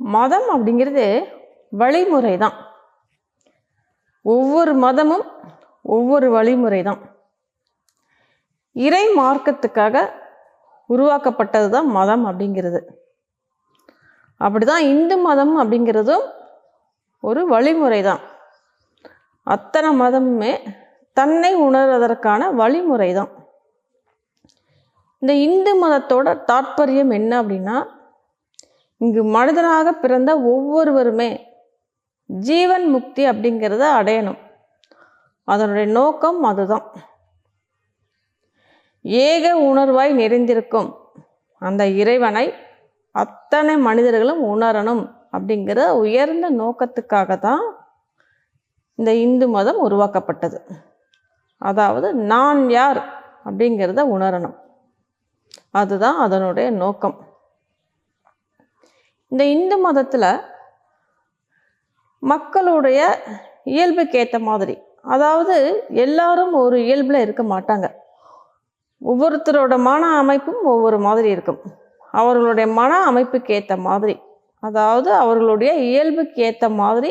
மதம் அப்படிங்கிறது வழிமுறை தான் ஒவ்வொரு மதமும் ஒவ்வொரு வழிமுறை தான் இறை மார்க்கத்துக்காக உருவாக்கப்பட்டது தான் மதம் அப்படிங்கிறது. அப்படிதான் இந்து மதம் அப்படிங்கிறதும் ஒரு வழிமுறை தான் அத்தனை மதமுமே தன்னை உணர்வதற்கான வழிமுறை தான் இந்த இந்து மதத்தோட தாற்பயம் என்ன அப்படின்னா இங்கு மனிதனாக பிறந்த ஒவ்வொருவருமே ஜீவன் முக்தி அப்படிங்கிறத அடையணும். அதனுடைய நோக்கம் அதுதான். ஏக உணர்வாய் நிறைந்திருக்கும் அந்த இறைவனை அத்தனை மனிதர்களும் உணரணும் அப்படிங்கிற உயர்ந்த நோக்கத்துக்காக தான் இந்த இந்து மதம் உருவாக்கப்பட்டது. அதாவது நான் யார் அப்படிங்கிறத உணரணும். அதுதான் அதனுடைய நோக்கம். இந்த இந்து மதத்தில் மக்களுடைய இயல்புக்கு ஏற்ற மாதிரி அதாவது எல்லாரும் ஒரு இயல்பில் இருக்க மாட்டாங்க. ஒவ்வொருத்தரோட மன அமைப்பும் ஒவ்வொரு மாதிரி இருக்கும். அவர்களுடைய மன அமைப்புக்கு ஏற்ற மாதிரி அதாவது அவர்களுடைய இயல்புக்கு ஏற்ற மாதிரி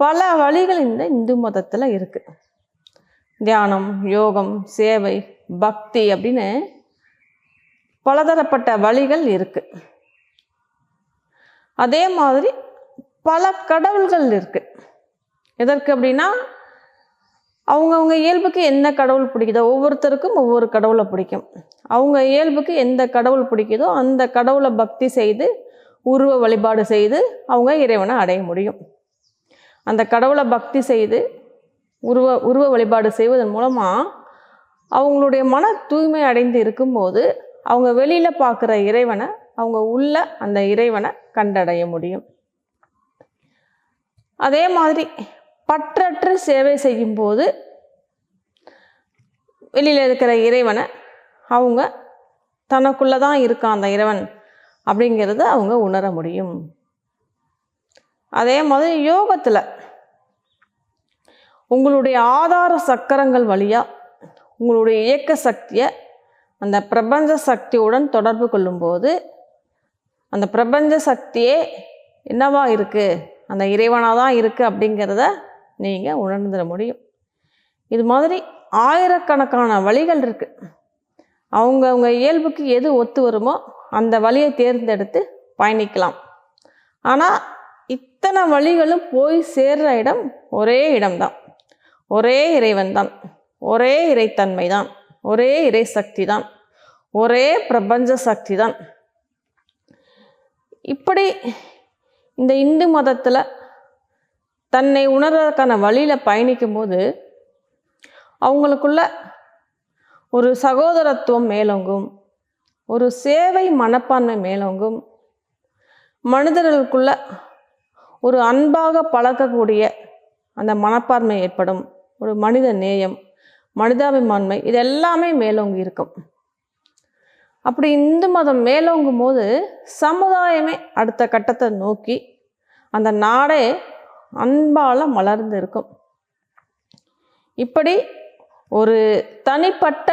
பல வழிகள் இந்த இந்து மதத்தில் இருக்குது தியானம் யோகம் சேவை பக்தி அப்படின்னு பலதரப்பட்ட வழிகள் இருக்குது அதே மாதிரி பல கடவுள்கள் இருக்குது எதற்கு அப்படின்னா அவங்கவுங்க இயல்புக்கு என்ன கடவுள் பிடிக்குதோ ஒவ்வொருத்தருக்கும் ஒவ்வொரு கடவுளை பிடிக்கும். அவங்க இயல்புக்கு எந்த கடவுள் பிடிக்குதோ அந்த கடவுளை பக்தி செய்து உருவ வழிபாடு செய்து அவங்க இறைவனை அடைய முடியும். அந்த கடவுளை பக்தி செய்து உருவ உருவ வழிபாடு செய்வதன் மூலமாக அவங்களுடைய மன தூய்மை அடைந்து இருக்கும்போது அவங்க வெளியில் பார்க்குற இறைவனை அவங்க உள்ள அந்த இறைவனை கண்டடைய முடியும். அதே மாதிரி பற்றற்று சேவை செய்யும்போது வெளியில் இருக்கிற இறைவனை அவங்க தனக்குள்ளே தான் இருக்கான் அந்த இறைவன் அப்படிங்கிறத அவங்க உணர முடியும். அதே மாதிரி யோகத்தில் உங்களுடைய ஆதார சக்கரங்கள் வழியாக உங்களுடைய இயக்க சக்தியை அந்த பிரபஞ்ச சக்தியுடன் தொடர்பு கொள்ளும்போது அந்த பிரபஞ்ச சக்தியே என்னவா இருக்குது அந்த இறைவனாக தான் இருக்குது அப்படிங்கிறத நீங்கள் உணர்ந்துட முடியும். இது மாதிரி ஆயிரக்கணக்கான வழிகள் இருக்குது அவங்கவுங்க இயல்புக்கு எது ஒத்து வருமோ அந்த வழியை தேர்ந்தெடுத்து பயணிக்கலாம். ஆனால் இத்தனை வழிகளும் போய் சேர்ற இடம் ஒரே இடம்தான். ஒரே இறைவன் தான் ஒரே இறைத்தன்மை தான் ஒரே இறை சக்தி தான் ஒரே பிரபஞ்ச சக்தி தான் இப்படி இந்த இந்து மதத்தில் தன்னை உணர்றதுக்கான வழியில் பயணிக்கும்போது அவங்களுக்குள்ள ஒரு சகோதரத்துவம் மேலோங்கும் ஒரு சேவை மனப்பான்மை மேலோங்கும் மனிதர்களுக்குள்ள ஒரு அன்பாக பழக்கக்கூடிய அந்த மனப்பான்மை ஏற்படும். ஒரு மனித நேயம் மனிதாபிமான்மை இது எல்லாமே மேலோங்கி இருக்கும். அப்படி இந்து மதம் மேலோங்கும் போது சமுதாயமே அடுத்த கட்டத்தை நோக்கி அந்த நாடே அன்பால் மலர்ந்து இருக்கும் இப்படி ஒரு தனிப்பட்ட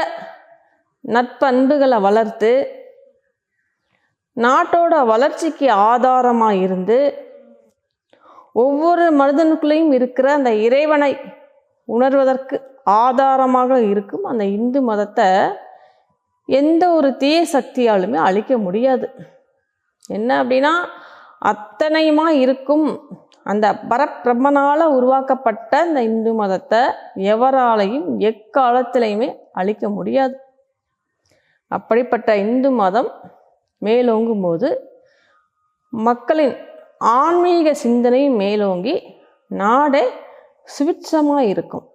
நட்பண்புகளை வளர்த்து நாட்டோட வளர்ச்சிக்கு ஆதாரமாக இருந்து ஒவ்வொரு மனிதனுக்குள்ளேயும் இருக்கிற அந்த இறைவனை உணர்வதற்கு ஆதாரமாக இருக்கும் அந்த இந்து மதத்தை எந்த ஒரு தீய சக்தியாலுமே அழிக்க முடியாது. என்ன அப்படின்னா அத்தனையுமா இருக்கும் அந்த பரப்பிரம்மனால் உருவாக்கப்பட்ட இந்த இந்து மதத்தை எவராலையும் எக்காலத்திலையுமே அழிக்க முடியாது. அப்படிப்பட்ட இந்து மதம் மேலோங்கும் போது மக்களின் ஆன்மீக சிந்தனை மேலோங்கி நாடே சுவிட்சமாக இருக்கும்